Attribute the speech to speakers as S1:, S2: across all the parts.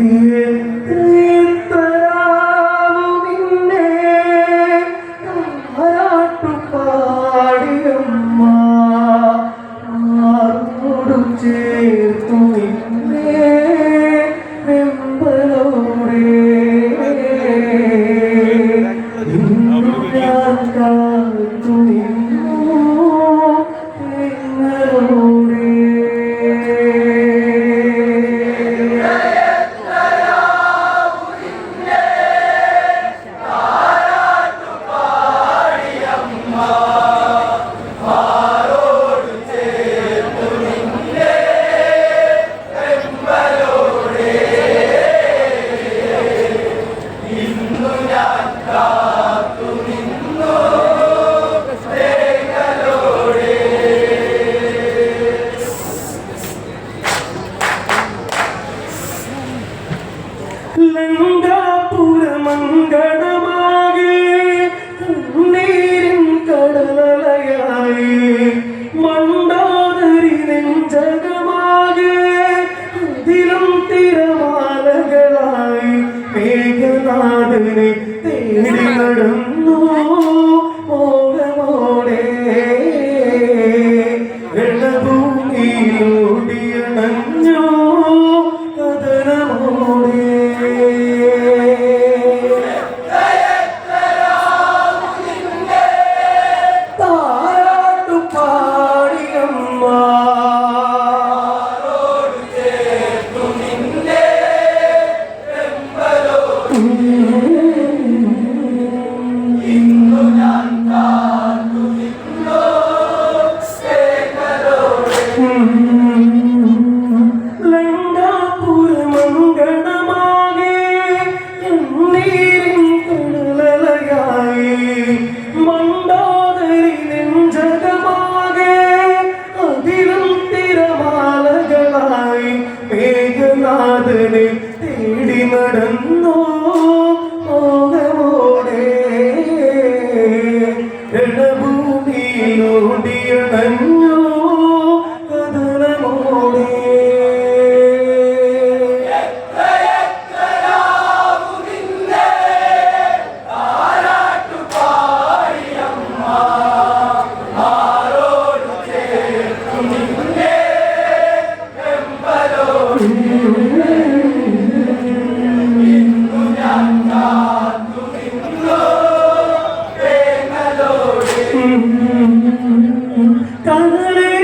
S1: เปลี่ยนแป மங்கள നോടിയണഞ്ഞു Kalle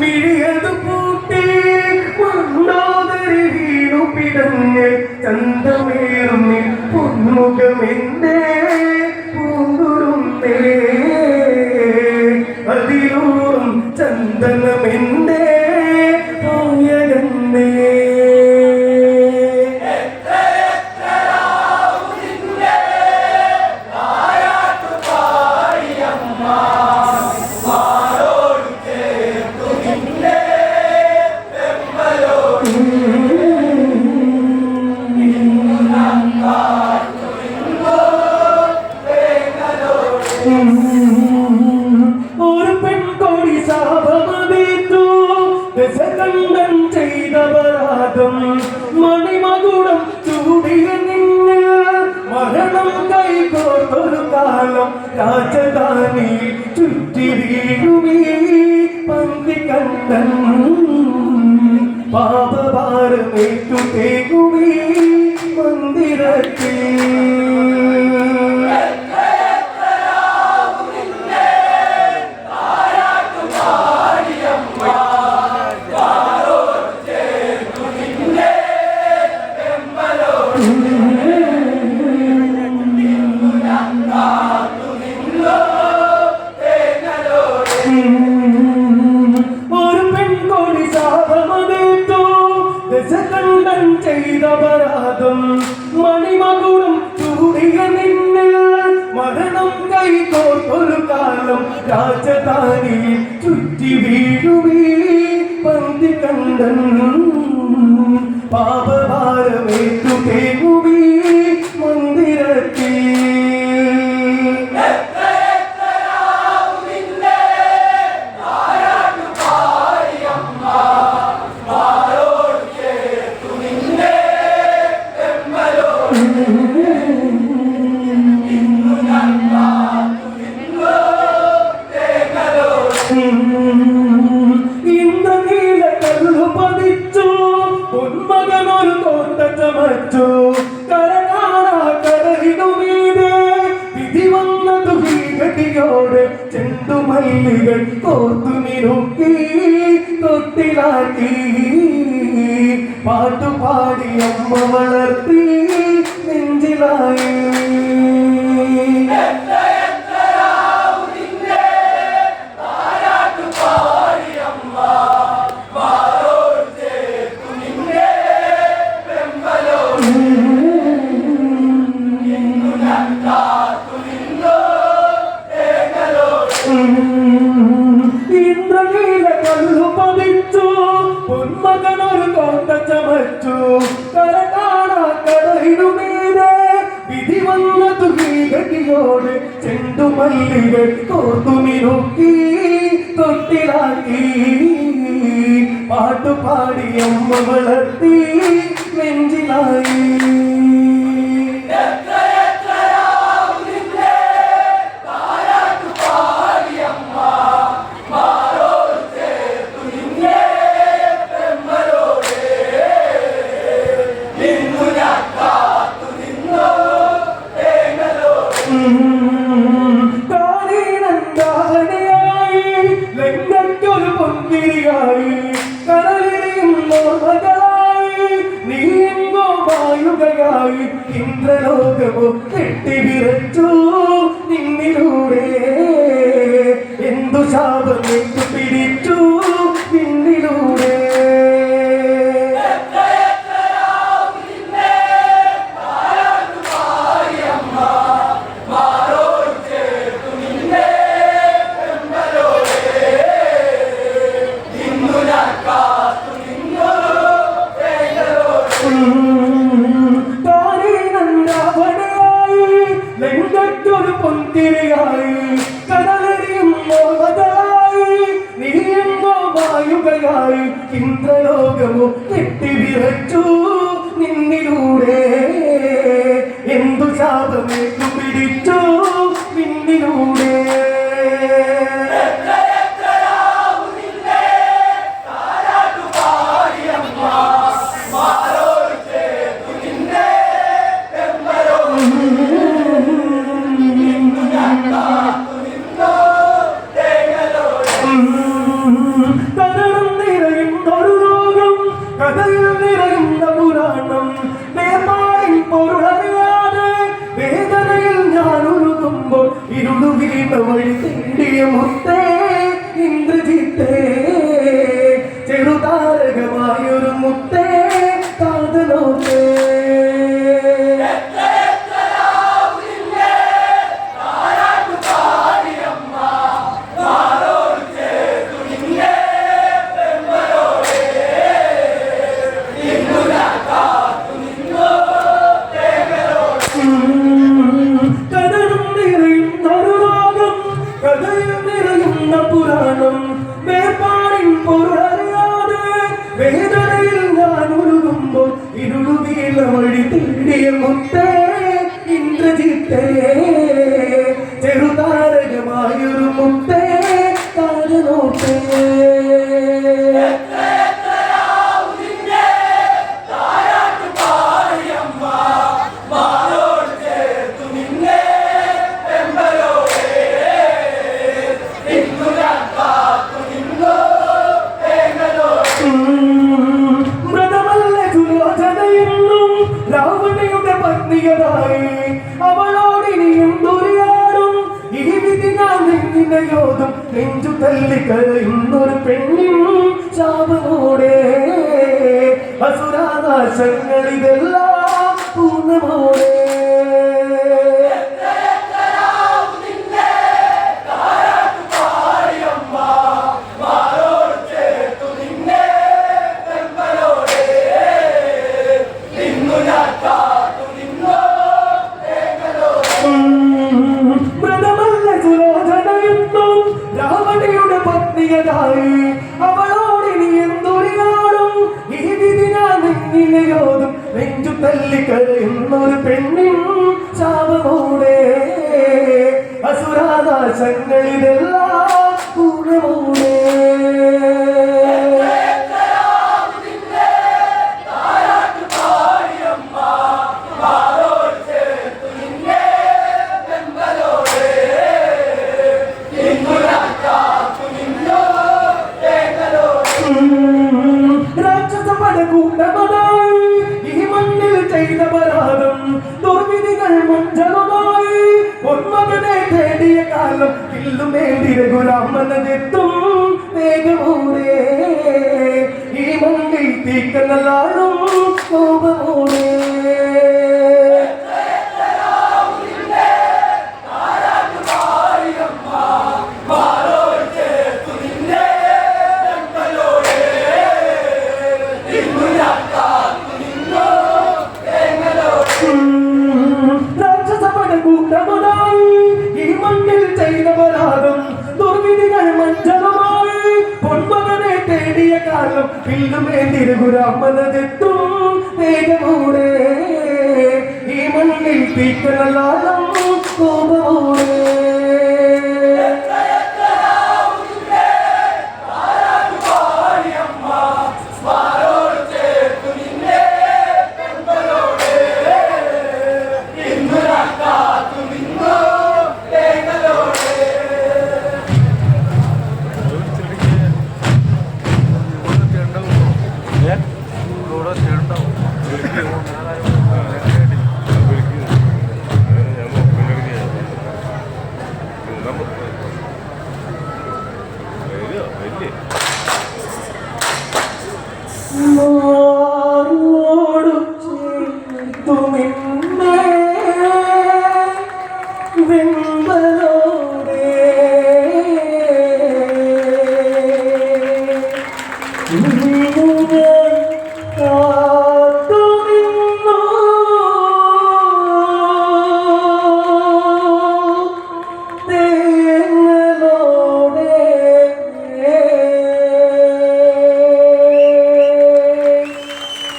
S1: മിഴിയതു പൂട്ടി മണ്ണോദരി വീണു പിടഞ്ഞ് ചന്തമേറും പൊന്മുഖമെന്തേ ചുറ്റി വീഴുമീ പന്തി കണ്ടൻ പാപഭാരമേറ്റു തേകുമീ കാലം രാജധാനി ചുറ്റി വീഴുമീ പന്തി കണ്ടൻ ചെണ്ടുമല്ലികൾ കോർത്തു നിരുക്കി തൊട്ടിലാക്കി. പാട്ടുപാടി അമ്മ വളർത്തി നെഞ്ചിലായി. കടലിനുമീതെ വിധി വന്നതു തൊട്ടിലാക്കി. അമ്മ വളർത്തി നെഞ്ചിലായി. വായുകയായി ഇന്ദ്രലോകമോ കെട്ടിവിറച്ചു നിന്നിലൂടെ എന്തു ശാപം പിടിച്ചു പൊന്തിരിയായി കടലരിയും മോഹതായി നീങ്ങോ വായുകയായി ഇന്ദ്രലോകമോ കെട്ടിവിറച്ചു നിന്നിലൂടെ அசுராதா சங்கல் இதெல்லாம் തേടിയ കാലം കില്ലും വേണ്ടി രഘുരാമനെത്തും വേഗമൂടേ ഈ മണ്ണിൽ തീക്കുന്നല്ലാടോ പിന്നുമേ തിരുകുരാമനെത്തും ഈ മണ്ണിൽ തീക്കനല്ലാലും കോപമൂടെ. তুমি